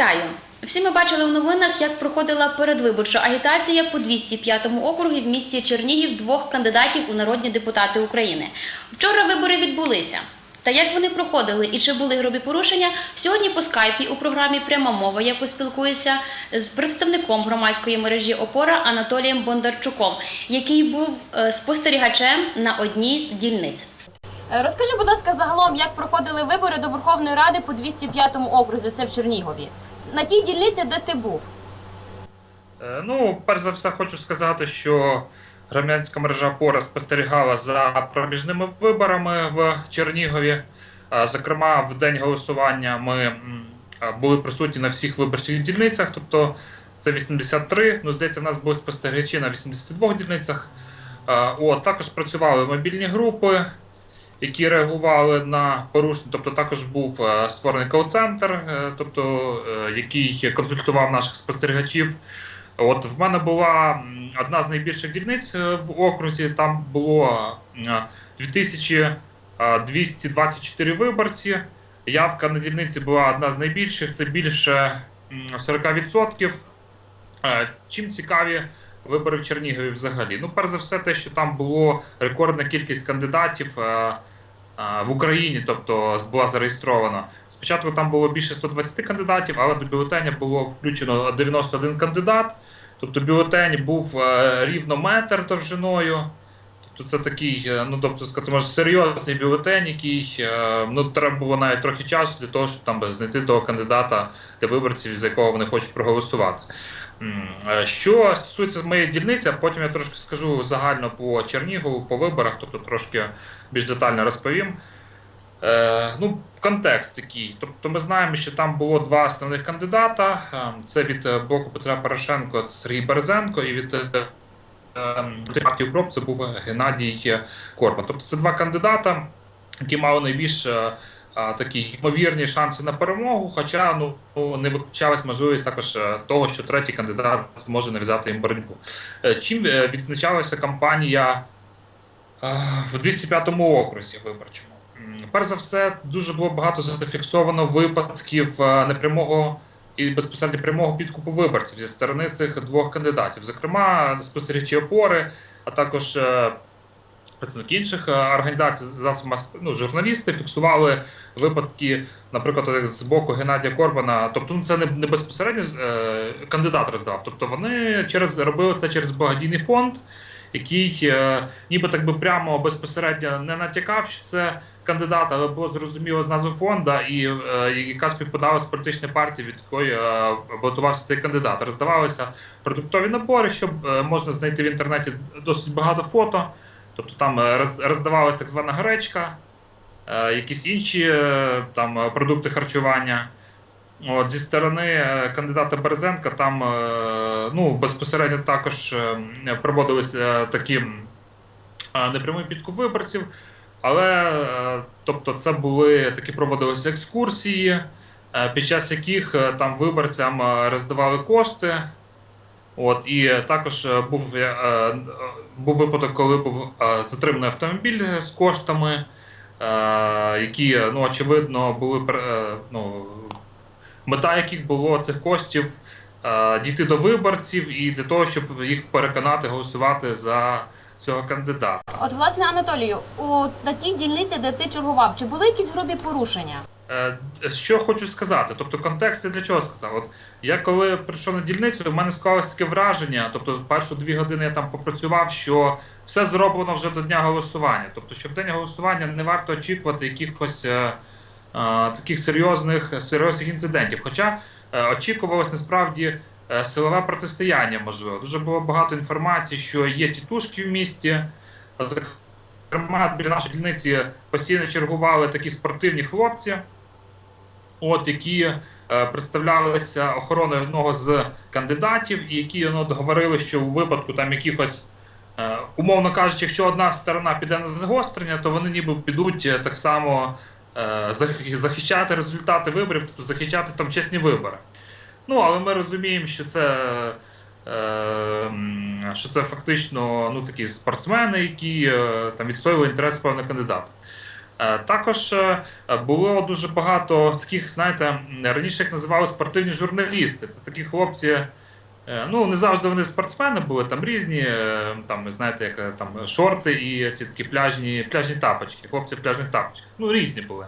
Вітаю! Всі ми бачили в новинах, як проходила передвиборча агітація по 205-му округі в місті Чернігів двох кандидатів у народні депутати України. Вчора вибори відбулися. Та як вони проходили і чи були грубі порушення, сьогодні по скайпі у програмі Пряма мова я поспілкуюся з представником громадської мережі Опора Анатолієм Бондарчуком, який був е, спостерігачем на одній з дільниць. Е, Розкажи, будь ласка, загалом, як проходили вибори до Верховної Ради по 205-му окрузі, це в Чернігові. На тій дільниці, де ти був. Е, Ну, перш за все, хочу сказати, що громадянська мережа опора спостерігала за проміжними виборами в Чернігові. Е, Зокрема, в день голосування ми е, були присутні на всіх виборчих дільницях, тобто це 83. Ну, здається, в нас були спостерігачі на 82 дільницях. От, також працювали мобільні групи, які реагували на порушення. Тобто також був е, створений кол-центр, е, тобто, е, який консультував наших спостерігачів. От в мене була одна з найбільших дільниць в окрузі. Там було е, 2224 виборці. Явка на дільниці була одна з найбільших, це більше м, 40%. Е, Чим цікаві вибори в Чернігові взагалі? Ну, перш за все, те, що там було рекордна кількість кандидатів в Україні, тобто була зареєстрована. Спочатку там було більше 120 кандидатів, але до бюлетеня було включено 91 кандидат. Тобто бюлетень був е, рівно метр довжиною. Тобто це такий, е, ну тобто сказати, може, серйозний бюлетень, який е, ну, треба було навіть трохи часу для того, щоб там знайти того кандидата для виборців, за якого вони хочуть проголосувати. Е, Що стосується моєї дільниці, а потім я трошки скажу загально по Чернігову, по виборах, тобто трошки більш детально розповім. Е, ну, контекст такий. Тобто ми знаємо, що там було два основних кандидата. Е, Це від е, блоку Петра Порошенко, це Сергій Березенко, і від е, е, партії УКРОП це був Геннадій Корбан. Тобто це два кандидата, які мали найбільш е, а, такі ймовірні шанси на перемогу, хоча ну не виключалась можливість також е, того, що третій кандидат зможе нав'язати їм боротьбу. Е, Чим е, відзначалася кампанія в 205-му окрузі виборчому? Перш за все, дуже було багато зафіксовано випадків непрямого і безпосередньо прямого підкупу виборців зі сторони цих двох кандидатів. Зокрема, спостерігачі опори, а також представники інших е, організацій, засобів ну, журналісти фіксували випадки, наприклад, з боку Геннадія Корбана. Тобто, ну це не, не безпосередньо е, кандидат роздавав. Тобто вони через робили це через благодійний фонд, який е, ніби так би прямо безпосередньо не натякав, що це кандидат, але було зрозуміло з назви фонда, і е, яка співпадала з політичної партії, від якої е, цей кандидат. Роздавалися продуктові набори, щоб е, можна знайти в інтернеті досить багато фото. Тобто там е, роздавалась так звана гречка, е, якісь інші е, там продукти харчування. От, зі сторони кандидата Березенка там ну, безпосередньо також проводилися такі непрямий підкуп виборців, але тобто, це були такі проводилися екскурсії, під час яких там виборцям роздавали кошти. От, і також е, був, е, е, був випадок, коли був затриманий автомобіль з коштами, які, ну, очевидно, були ну, мета яких було цих коштів дійти до виборців і для того, щоб їх переконати голосувати за цього кандидата. От, власне, Анатолію, у на тій дільниці, де ти чергував, чи були якісь грубі порушення? Е, Що хочу сказати? Тобто, контекст я для чого сказав? От я коли прийшов на дільницю, в мене склалось таке враження. Тобто, першу дві години я там попрацював, що все зроблено вже до дня голосування. Тобто, що в день голосування не варто очікувати якихось е, е, таких серйозних серйозних інцидентів. Хоча е, очікувалось насправді е, силове протистояння, можливо. Дуже було багато інформації, що є тітушки в місті. Зокрема, біля нашої дільниці постійно чергували такі спортивні хлопці, от які е, представлялися охороною одного з кандидатів, і які ну, говорили, що у випадку там якихось, е, умовно кажучи, якщо одна сторона піде на загострення, то вони ніби підуть е, так само захищати результати виборів, тобто захищати там чесні вибори. Ну, але ми розуміємо, що це. Що це фактично ну, такі спортсмени, які там відстоювали інтерес певного кандидата. Е, Також е, було дуже багато таких, знаєте, раніше їх називали спортивні журналісти. Це такі хлопці. е, Ну, не завжди вони спортсмени були, там різні, там, знаєте, як там шорти і ці такі пляжні, пляжні тапочки, хлопці в пляжних тапочках. Ну, різні були.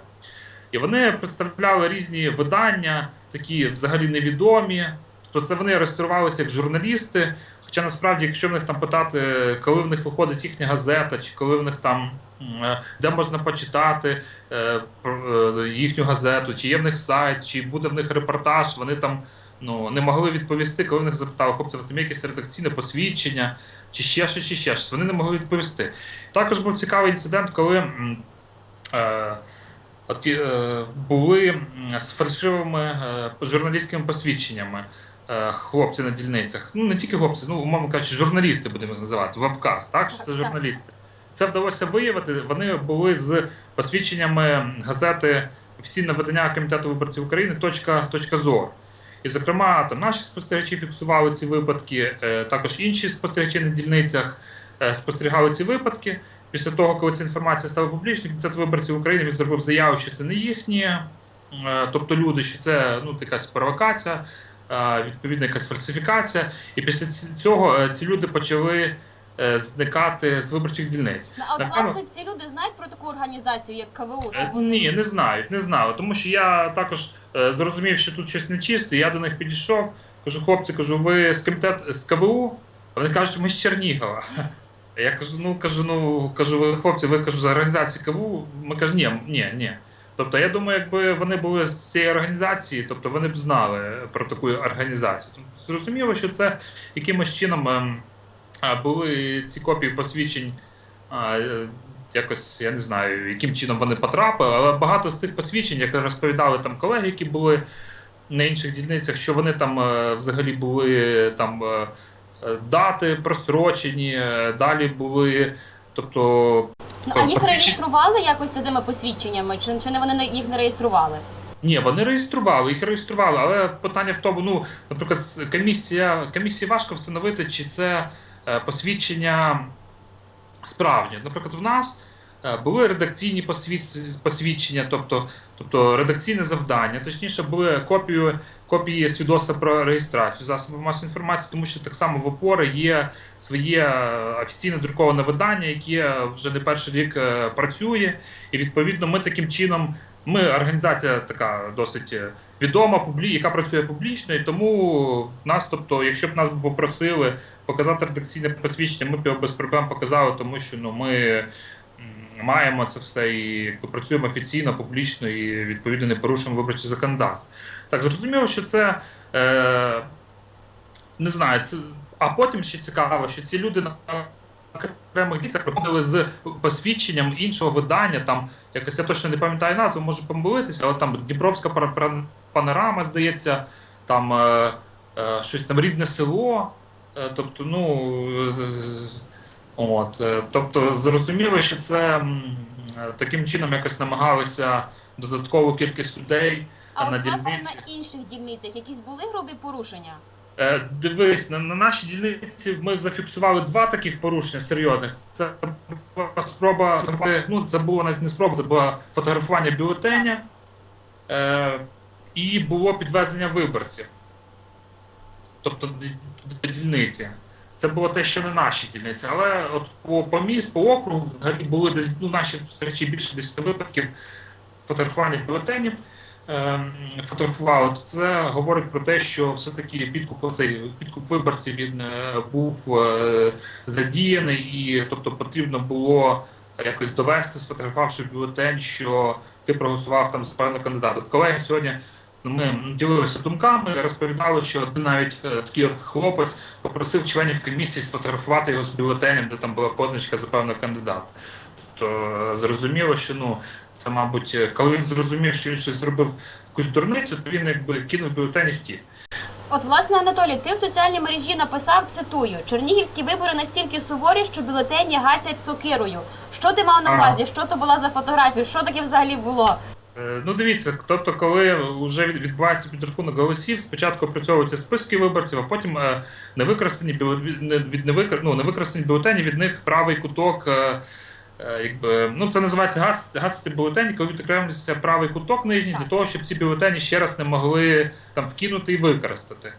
І вони представляли різні видання, такі взагалі невідомі. Тобто це вони реєструвалися як журналісти. Хоча насправді, якщо в них там питати, коли в них виходить їхня газета, чи коли в них там де можна почитати е, е, їхню газету, чи є в них сайт, чи буде в них репортаж, вони там ну, не могли відповісти, коли в них запитали, хлопці, там є якесь редакційне посвідчення, чи ще щось, чи ще щось. Вони не могли відповісти. Також був цікавий інцидент, коли. Е, От, е, були з фальшивими е, журналістськими посвідченнями е, хлопці на дільницях. Ну не тільки хлопці, ну умовно кажучи, журналісти будемо їх називати в лапках, так що це журналісти. Це вдалося виявити. Вони були з посвідченнями газети офіційне видання Комітету виборців України точка, точка зор. І, зокрема, там наші спостерігачі фіксували ці випадки, е, також інші спостерігачі на дільницях е, спостерігали ці випадки. Після того, коли ця інформація стала публічною, комітет виборців України він зробив заяву, що це не їхні, е, тобто люди, що це ну, якась провокація, відповідна якась фальсифікація. І після цього ці люди почали зникати з виборчих дільниць. Ну, а от Напевно- власне ці люди знають про таку організацію, як КВУ, що Е, вони Ні, не знають, не знали. Тому що я також е, зрозумів, що тут щось нечисте. Я до них підійшов, кажу, хлопці, кажу, ви з комітет з КВУ? А Вони кажуть, ми з Чернігова. Я кажу, ну кажу, ну кажу, ви хлопці, ви кажу, з організації КВУ. Ми кажуть, ні, ні, ні. Тобто, я думаю, якби вони були з цієї організації, тобто вони б знали про таку організацію. Тобто, зрозуміло, що це якимось чином ем, були ці копії посвідчень. Якось я не знаю, яким чином вони потрапили, але багато з тих посвідчень, як розповідали там колеги, які були на інших дільницях, що вони там е, взагалі були там е, е, дати просрочені, далі були. Тобто, ну, а їх посвідчень- реєстрували якось цими посвідченнями, чи, чи не вони їх не реєстрували? ні, вони реєстрували, їх реєстрували, але питання в тому, ну, наприклад, комісія, комісії важко встановити, чи це посвідчення справжнє. Наприклад, в нас е, були редакційні посвідчення, тобто, тобто редакційне завдання, точніше, були копію, копії свідоцтва про реєстрацію засобів масової інформації, тому що так само в опори є своє е, офіційне друковане видання, яке вже не перший рік е, працює, і відповідно ми таким чином. Ми організація така досить е, відома, яка працює публічно, і тому в нас, тобто, якщо б нас попросили показати редакційне посвідчення, ми б його без проблем показали, тому що ну, ми маємо це все і працюємо офіційно, публічно і відповідно не порушуємо виборче законодавство. Так, зрозуміло, що це е, не знаю, це. А потім ще цікаво, що ці люди на окремих дійцях приходили з посвідченням іншого видання. Там якось я точно не пам'ятаю назву, можу помилитися, але там Дніпровська панорама, здається, там е, е, щось там рідне село. Е, тобто, ну от, е, тобто, зрозуміло, що це е, таким чином якось намагалися додаткову кількість людей. А на от дільниці? на інших дільницях якісь були грубі порушення? Дивись, на, на нашій дільниці ми зафіксували два таких порушення серйозних. Це була спроба ну це було навіть не спроба, це було фотографування бюлетеня е, і було підвезення виборців. Тобто дільниці. Це було те, що не наші дільниці. Але от по, по міст, по округу взагалі були десь ну, наші спостерігачі більше 10 випадків фотографування бюлетенів ем, фотографували, то це говорить про те, що все-таки підкуп цей підкуп виборців він е, був е, задіяний, і тобто потрібно було якось довести, сфотографувавши бюлетень, що ти проголосував там за певного кандидата. Колеги сьогодні. Ми ділилися думками, розповідали, що один навіть е, такий от хлопець попросив членів комісії сфотографувати його з бюлетенем, де там була позначка за певного кандидата. Тобто е, зрозуміло, що ну це, мабуть, е, коли він зрозумів, що він щось зробив якусь дурницю, то він якби кинув бюлетень і втік. От, власне, Анатолій, ти в соціальній мережі написав, цитую, Чернігівські вибори настільки суворі, що бюлетені гасять сокирою. Що ти мав на увазі? Що то була за фотографія? Що таке взагалі було? Е, Ну, дивіться, тобто, коли вже відбувається підрахунок голосів, спочатку опрацьовуються списки виборців, а потім е, невикористані не- від невикор... ну, невикористані бюлетені від них правий куток е, якби, ну, це називається газ, гасити бюлетені, коли відокремлюється правий куток нижній, Так. для того, щоб ці бюлетені ще раз не могли там вкинути і використати.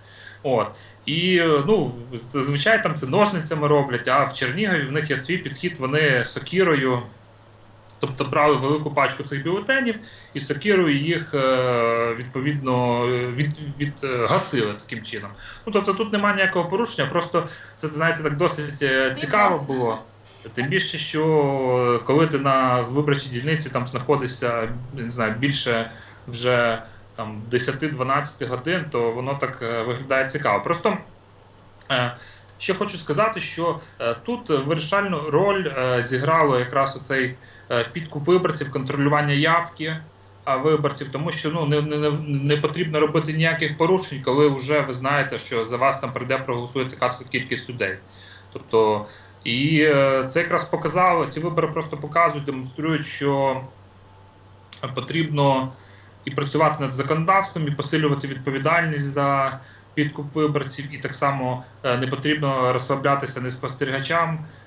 От. І ну, зазвичай там це ножницями роблять, а в Чернігові в них є свій підхід, вони сокірою. Тобто брали велику пачку цих бюлетенів і сокирою їх е, відповідно від, від, е, гасили таким чином. Ну тобто тут немає ніякого порушення, просто це знаєте так досить е, цікаво було. Тим більше, що коли ти на виборчій дільниці там знаходишся, не знаю, більше вже там 10-12 годин, то воно так виглядає цікаво. Просто ще хочу сказати, що тут вирішальну роль зіграло якраз оцей підкуп виборців, контролювання явки виборців, тому що ну не, не, не потрібно робити ніяких порушень, коли вже ви знаєте, що за вас там прийде проголосує така кількість людей. Тобто, і е, це якраз показало, ці вибори просто показують, демонструють, що потрібно і працювати над законодавством, і посилювати відповідальність за підкуп виборців, і так само е, не потрібно розслаблятися не спостерігачам, е,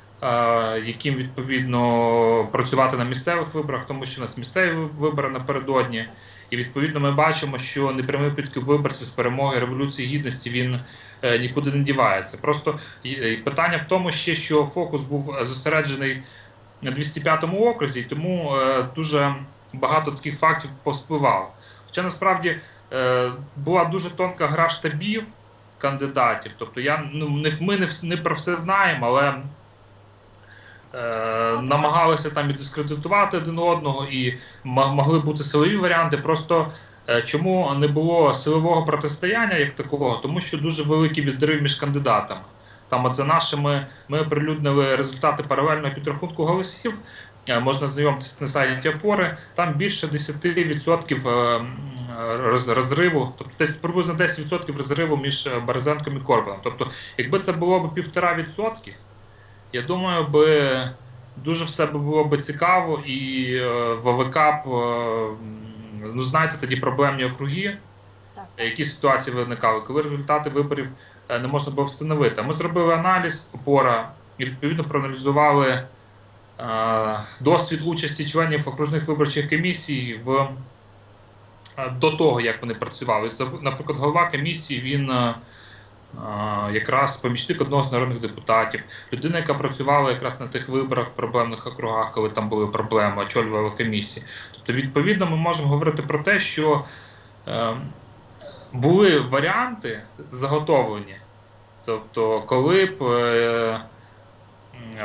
яким відповідно працювати на місцевих виборах, тому що у нас місцеві вибори напередодні. І відповідно ми бачимо, що непрямий підкуп виборців з перемоги революції гідності він е, нікуди не дівається. Просто питання в тому, ще що фокус був зосереджений на 205-му окрузі, тому е, дуже багато таких фактів поспливало. Хоча насправді е, була дуже тонка гра штабів кандидатів. Тобто я ну не ми не, не про все знаємо, але е, намагалися там і дискредитувати один одного, і могли бути силові варіанти. Просто е, чому не було силового протистояння як такого? Тому що дуже великий відрив між кандидатами. Там, от за нашими, ми оприлюднили результати паралельного підрахунку голосів. Е, Можна знайомитися на сайті опори. Там більше 10% е, м, роз- розриву, тобто десь приблизно 10% розриву між е, Березенком і Корбаном. Тобто, якби це було б півтора відсотки, я думаю, би дуже все було б цікаво, і е, ВВК б, е, ну знаєте, тоді проблемні округи, Так. е, які ситуації виникали, коли результати виборів не можна було встановити. Ми зробили аналіз опора і відповідно проаналізували е, досвід участі членів окружних виборчих комісій в до того, як вони працювали. Наприклад, голова комісії він якраз помічник одного з народних депутатів, людина, яка працювала якраз на тих виборах, проблемних округах, коли там були проблеми, очолювала комісії. Тобто, відповідно, ми можемо говорити про те, що е, були варіанти заготовлені. Тобто, коли б е,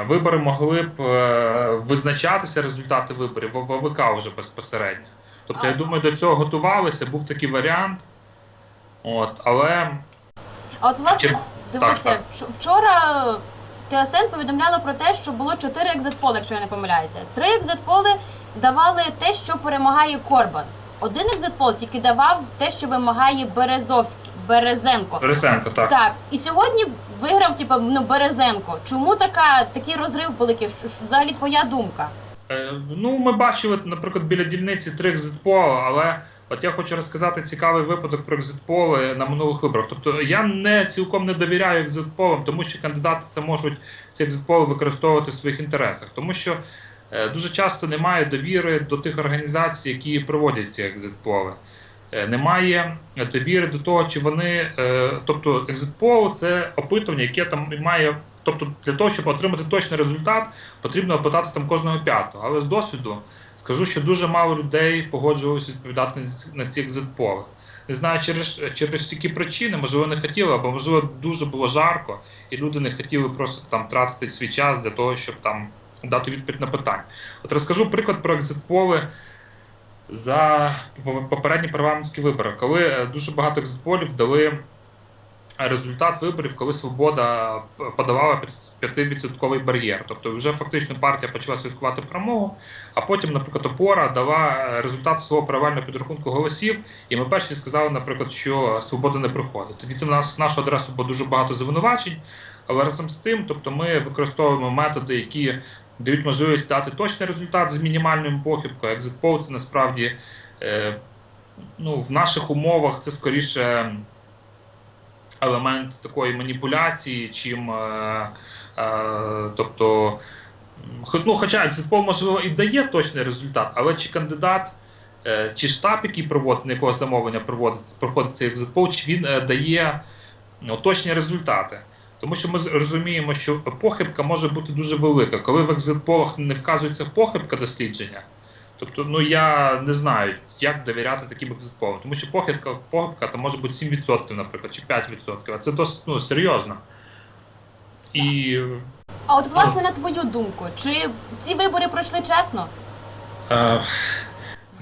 вибори могли б е, визначатися результати виборів в ВВК вже безпосередньо. Тобто, я думаю, до цього готувалися, був такий варіант. От, але А от власне, Чи- дивися, так, так. вч- вчора ТСН повідомляла про те, що було чотири екзитполи, якщо я не помиляюся. Три екзитполи давали те, що перемагає Корбан. Один екзитпол тільки давав те, що вимагає Березовський Березенко. Борисенко, так. Так, і сьогодні виграв типу, ну, Березенко. Чому така такий розрив великий? Що, що взагалі твоя думка? Е, Ну, ми бачили, наприклад, біля дільниці три екзитполи, але от я хочу розказати цікавий випадок про екзитполи на минулих виборах. Тобто я не цілком не довіряю екзитполам, тому що кандидати це можуть ці екзитполи використовувати в своїх інтересах, тому що е, дуже часто немає довіри до тих організацій, які проводять ці екзитполи. Е, Немає довіри до того, чи вони, е, тобто екзитпол це опитування, яке там має. Тобто для того, щоб отримати точний результат, потрібно опитати там кожного п'ятого. Але з досвіду скажу, що дуже мало людей погоджувалися відповідати на ці- екзитполи. Не знаю, через, через які причини, можливо, не хотіли, або можливо дуже було жарко, і люди не хотіли просто там тратити свій час для того, щоб там дати відповідь на питання. От розкажу приклад про екзитполи за поп- попередні парламентські вибори, коли е, дуже багато екзитполів дали результат виборів, коли свобода подавала 5% бар'єр. Тобто вже фактично партія почала святкувати перемогу, а потім, наприклад, опора дала е, результат свого правильного підрахунку голосів. І ми перші сказали, наприклад, що свобода не приходить. Тоді до нас в нашу адресу було дуже багато звинувачень, але разом з тим, тобто ми використовуємо методи, які дають можливість дати точний результат з мінімальною похибкою. Екзитпол це насправді е, ну, в наших умовах це скоріше елемент такої маніпуляції, чим е, е, тобто. ну, хоча екзитпол, можливо, і дає точний результат, але чи кандидат, е, чи штаб, який проводить, на якого замовлення проводиться, проходить цей екзитпол, чи він е, дає ну, точні результати. Тому що ми розуміємо, що похибка може бути дуже велика. Коли в екзитполах не вказується похибка дослідження, тобто ну я не знаю, як довіряти таким екзитполам, тому що похибка, похибка там може бути 7%, наприклад, чи 5%, а це досить ну, серйозно. І А от власне на твою думку, чи ці вибори пройшли чесно? Е,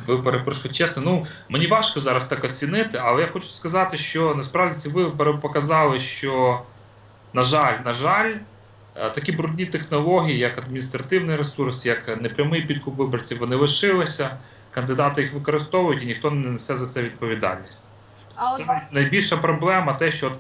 Вибори пройшли чесно. Ну мені важко зараз так оцінити, але я хочу сказати, що насправді ці вибори показали, що, на жаль, на жаль, е, такі брудні технології, як адміністративний ресурс, як непрямий підкуп виборців, вони лишилися. Кандидати їх використовують, і ніхто не несе за це відповідальність. А Це най- найбільша проблема, те, що от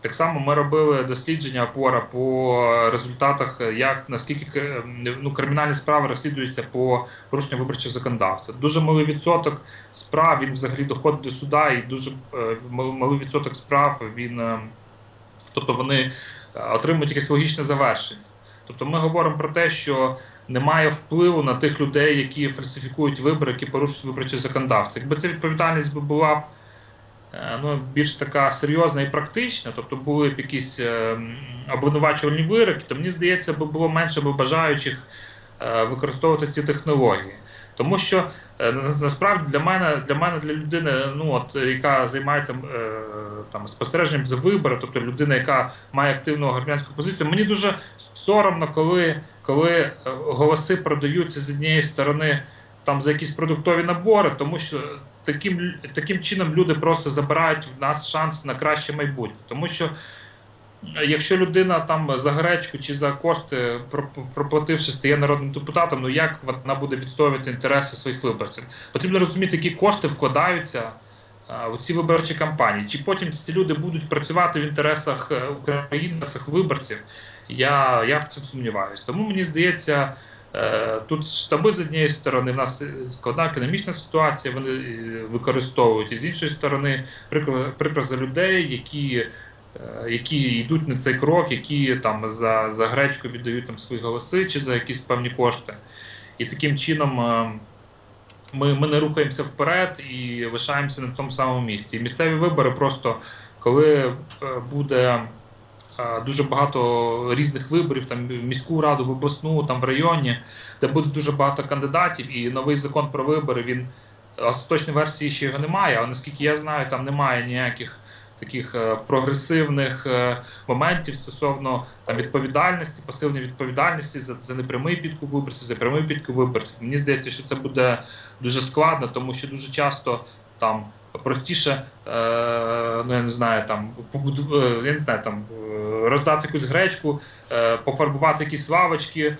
так само ми робили дослідження опора по результатах, як наскільки ну, кримінальні справи розслідуються по порушенню виборчого законодавства. Дуже малий відсоток справ він взагалі доходить до суда, і дуже е, малий відсоток справ він, е, тобто вони е, отримують якесь логічне завершення. Тобто ми говоримо про те, що немає впливу на тих людей, які фальсифікують вибори, які порушують виборче законодавство. Якби ця відповідальність була б е, ну, більш така серйозна і практична, тобто були б якісь е, обвинувачувальні вироки, то мені здається, би було менше бажаючих е, використовувати ці технології. Тому що насправді для мене, для мене, для людини, ну от яка займається е, там спостереженням за вибори, тобто людина, яка має активну громадянську позицію, мені дуже соромно, коли, коли е, голоси продаються з однієї сторони там за якісь продуктові набори, тому що таким, таким чином люди просто забирають в нас шанс на краще майбутнє. Тому що е, якщо людина там за гречку чи за кошти, проплативши, стає народним депутатом, ну як вона буде відстоювати інтереси своїх виборців? Потрібно розуміти, які кошти вкладаються е, у ці виборчі кампанії. Чи потім ці люди будуть працювати в інтересах України, виборців? Я, я в цьому сумніваюся. Тому мені здається, е, тут штаби з однієї сторони, в нас е, складна економічна ситуація, вони е, використовують, і з іншої сторони, прикро за людей, які. Які йдуть на цей крок, які там за, за гречку віддають там свої голоси чи за якісь певні кошти. І таким чином ми, ми не рухаємося вперед і лишаємося на тому самому місці. І місцеві вибори просто коли буде дуже багато різних виборів, там в міську раду, в обласну, там в районі, де буде дуже багато кандидатів, і новий закон про вибори він остаточної версії ще його немає. Але наскільки я знаю, там немає ніяких таких е, прогресивних е, моментів стосовно там відповідальності, пасивної відповідальності за, за непрямий підкуп виборців, за прямий підкуп виборців. Мені здається, що це буде дуже складно, тому що дуже часто там простіше, е, ну я не знаю, там побуду, е, я не знаю, там е, роздати якусь гречку, пофарбувати якісь лавочки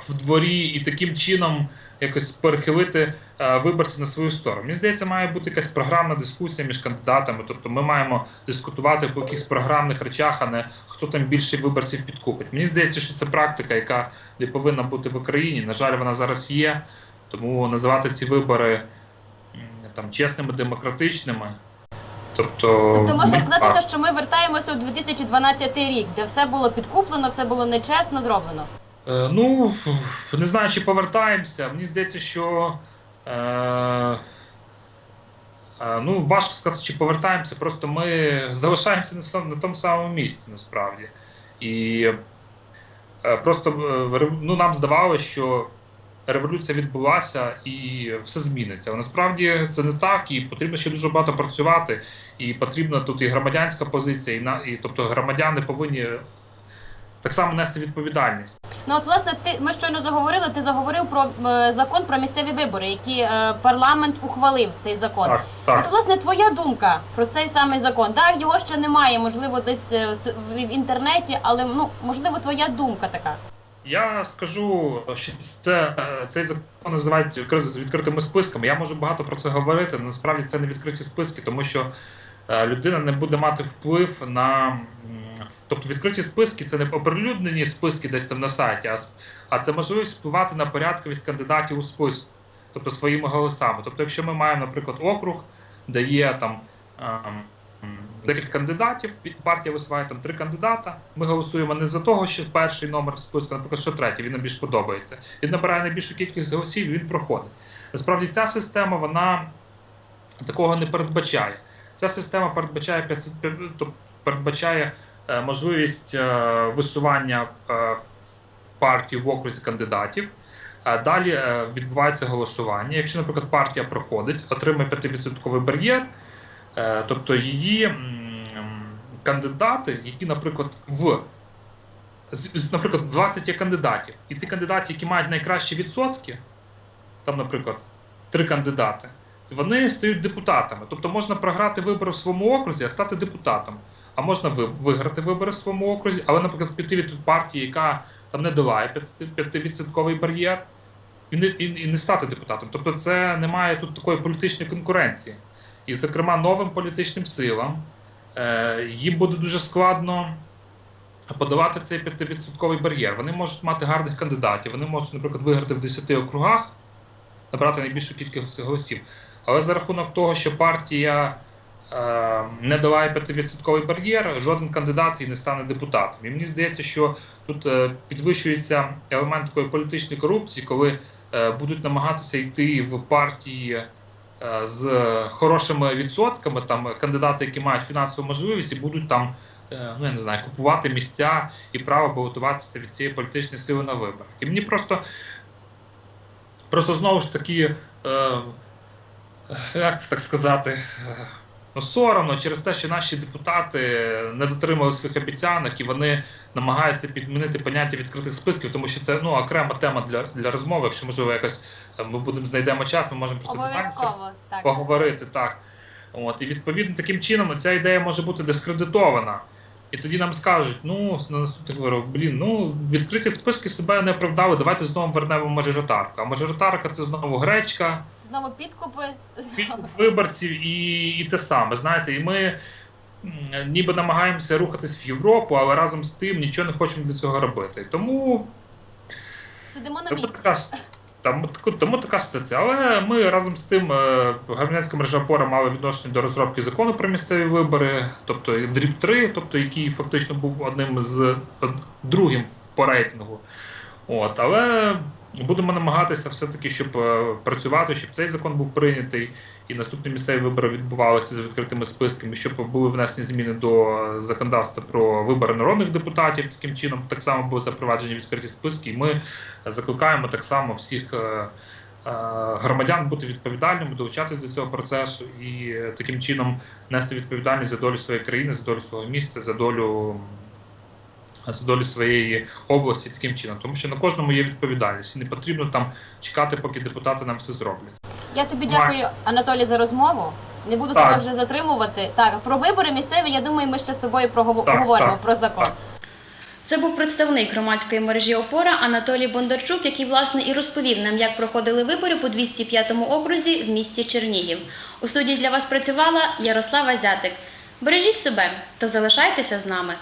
в дворі і таким чином якось перехилити виборців на свою сторону. Мені здається, має бути якась програмна дискусія між кандидатами. Тобто ми маємо дискутувати по якихось програмних речах, а не хто там більше виборців підкупить. Мені здається, що це практика, яка не повинна бути в Україні. На жаль, вона зараз є. Тому називати ці вибори там чесними, демократичними. Тобто, тобто можна сказати, що ми вертаємося у 2012 рік, де все було підкуплено, все було нечесно зроблено. Е, Ну, не знаю, чи повертаємося. Мені здається, що. Е, е, ну, важко сказати, чи повертаємося, просто ми залишаємося на, на тому самому місці насправді. І е, просто е, ну, нам здавалося, що революція відбулася і все зміниться. Але насправді це не так, і потрібно ще дуже багато працювати. І потрібна тут і громадянська позиція, і, на, і тобто громадяни повинні так само нести відповідальність. Ну от власне, ти ми щойно заговорили. Ти заговорив про е, закон про місцеві вибори, який е, парламент ухвалив цей закон. Так, так. От, власне, твоя думка про цей самий закон. Так, його ще немає, можливо, десь е, в інтернеті, але ну можливо, твоя думка така. Я скажу, що це цей закон називають відкри- відкритими списками. Я можу багато про це говорити. але Насправді це не відкриті списки, тому що е, людина не буде мати вплив на тобто відкриті списки це не оприлюднені списки десь там на сайті, а, це можливість впливати на порядковість кандидатів у списку, тобто своїми голосами. Тобто, якщо ми маємо, наприклад, округ, де є там ем, декілька кандидатів. Партія висуває там три кандидата. Ми голосуємо не за того, що перший номер в списку, наприклад, що третій, він нам більш подобається. Він набирає найбільшу кількість голосів, він проходить. Насправді ця система вона такого не передбачає. Ця система передбачає 500, тобто передбачає е, можливість е, висування е, партії в окрузі кандидатів. Далі е, відбувається голосування. Якщо, наприклад, партія проходить, отримає 5% бар'єр, тобто її кандидати, які, наприклад, в наприклад, 20 є кандидатів, і ті кандидати, які мають найкращі відсотки, там, наприклад, три кандидати, вони стають депутатами. Тобто можна програти вибори в своєму окрузі, а стати депутатом. А можна виграти вибори в своєму окрузі, але, наприклад, піти від партії, яка там не долає 5% бар'єр, і не, і, і не стати депутатом. Тобто, це немає тут такої політичної конкуренції. І, зокрема, новим політичним силам е, їм буде дуже складно подавати цей 5% бар'єр. Вони можуть мати гарних кандидатів, вони можуть, наприклад, виграти в 10 округах, набрати найбільшу кількість голосів. Але за рахунок того, що партія е, не долає 5% бар'єр, жоден кандидат і не стане депутатом. І мені здається, що тут е, підвищується елемент такої політичної корупції, коли будуть намагатися йти в партії з хорошими відсотками, там кандидати, які мають фінансову можливість, і будуть там. е, Ну, я не знаю, купувати місця і право балотуватися від цієї політичної сили на виборах. І мені просто, просто знову ж таки, е, як це так сказати, е, ну, соромно через те, що наші депутати не дотримали своїх обіцянок і вони намагаються підмінити поняття відкритих списків, тому що це ну, окрема тема для, для розмови. Якщо можливо якось ми будемо знайдемо час, ми можемо про це так. поговорити так. От, і відповідно таким чином ця ідея може бути дискредитована. І тоді нам скажуть, ну, на наступних виборах, блін, ну, відкриті списки себе не оправдали, давайте знову вернемо мажоритарку. А мажоритарка це знову гречка, Знову підкупи. Знову. підкуп виборців і, і те саме. Знаєте, і ми ніби намагаємося рухатись в Європу, але разом з тим нічого не хочемо для цього робити. Тому Сидимо на місці. Там, тому така ситуація. Але ми разом з тим, е, Громадянська мережа опора мала відношення до розробки закону про місцеві вибори, тобто дріб 3, тобто який фактично був одним з другим по рейтингу. От, але будемо намагатися все-таки, щоб е, працювати, щоб цей закон був прийнятий, і наступні місцеві вибори відбувалися з відкритими списками, щоб були внесені зміни до законодавства про вибори народних депутатів. Таким чином так само були запроваджені відкриті списки. І ми закликаємо так само всіх е, е, громадян бути відповідальними, долучатись до цього процесу і таким чином нести відповідальність за долю своєї країни, за долю свого міста, за долю. За долю своєї області таким чином, тому що на кожному є відповідальність, і не потрібно там чекати, поки депутати нам все зроблять. Я тобі дякую, Анатолій, за розмову. Не буду тебе вже затримувати. Так, про вибори місцеві, я думаю, ми ще з тобою прогово- Так, про закон. так. Це був представник громадської мережі Опора Анатолій Бондарчук, який власне і розповів нам, як проходили вибори по 205 окрузі в місті Чернігів. У студії для вас працювала Ярослава Зятик. Бережіть себе та залишайтеся з нами.